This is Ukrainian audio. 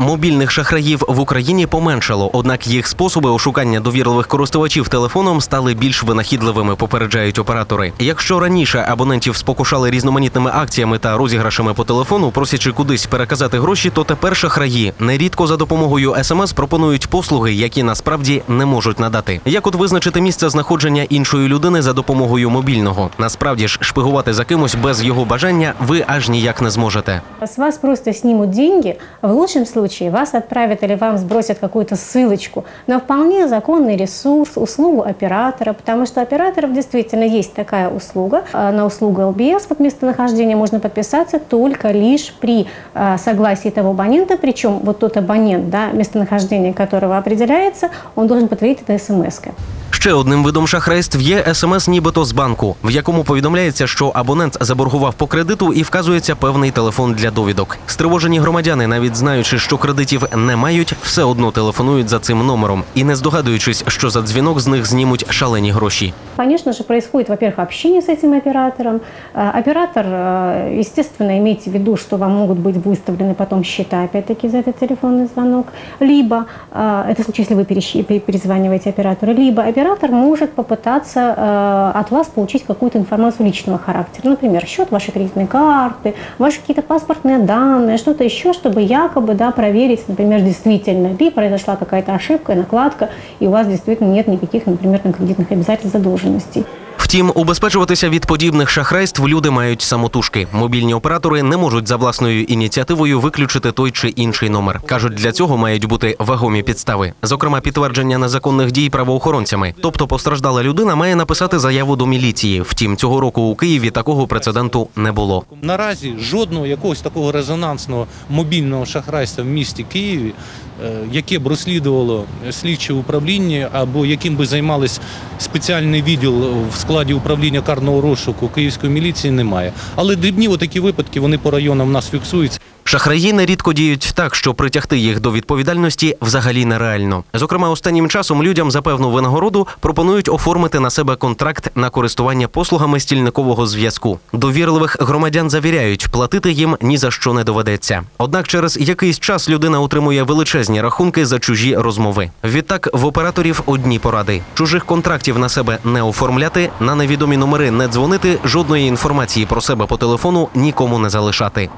Мобільних шахраїв в Україні поменшало, однак їх способи ошукання довірливих користувачів телефоном стали більш винахідливими, попереджають оператори. Якщо раніше абонентів спокушали різноманітними акціями та розіграшами по телефону, просячи кудись переказати гроші, то тепер шахраї нерідко за допомогою смс пропонують послуги, які насправді не можуть надати. Як от визначити місце знаходження іншої людини за допомогою мобільного? Насправді ж шпигувати за кимось без його бажання ви аж ніяк не зможете. С вас просто снимут деньги, в лучшем случае вас отправят или вам сбросят какую-то ссылочку на вполне законный ресурс, услугу оператора, потому что операторов действительно есть такая услуга. А На услугу ЛБС, вот местонахождение, можно подписаться только лишь при а, согласии того абонента, причем вот тот абонент, да, местонахождение которого определяется, он должен подтвердить это смс-кой. Ще одним видом шахрайств є смс, нібито з банку, в якому повідомляється, що абонент заборгував по кредиту і вказується певний телефон для довідок. Стривожені громадяни, навіть знаючи, що кредитів не мають, все одно телефонують за цим номером і не здогадуючись, що за дзвінок з них знімуть шалені гроші. Конечно же, происходит, во-первых, общение с этим оператором. Э, Оператор, э, естественно, имейте в виду, что вам могут быть выставлены потом счета, опять-таки, за этот телефонный звонок. Либо, э, это в случае, если вы перещ- пе- перезваниваете оператору, либо оператор может попытаться э, от вас получить какую-то информацию личного характера. Например, счет вашей кредитной карты, ваши какие-то паспортные данные, что-то еще, чтобы якобы да, проверить, например, действительно ли произошла какая-то ошибка, накладка, и у вас действительно нет никаких, например, там, кредитных обязательств, задолженностей. Втім, убезпечуватися від подібних шахрайств люди мають самотужки. Мобільні оператори не можуть за власною ініціативою виключити той чи інший номер. кажуть, для цього мають бути вагомі підстави, зокрема підтвердження незаконних дій правоохоронцями. Тобто постраждала людина має написати заяву до міліції. Втім, цього року у Києві такого прецеденту не було. Наразі жодного якогось такого резонансного мобільного шахрайства в місті Києві, е, яке б розслідувало слідче управління або яким би займались спеціальний відділ в складі управління карного розшуку Київської міліції, немає. Але дрібні отакі випадки вони по районам в нас фіксуються. Шахраї нерідко діють так, що притягти їх до відповідальності взагалі нереально. Зокрема, останнім часом людям за певну винагороду пропонують оформити на себе контракт на користування послугами стільникового зв'язку. Довірливих громадян завіряють, платити їм ні за що не доведеться. Однак через якийсь час людина отримує величезні рахунки за чужі розмови. Відтак в операторів одні поради: чужих контрактів на себе не оформляти, на невідомі номери не дзвонити, жодної інформації про себе по телефону нікому не залишати.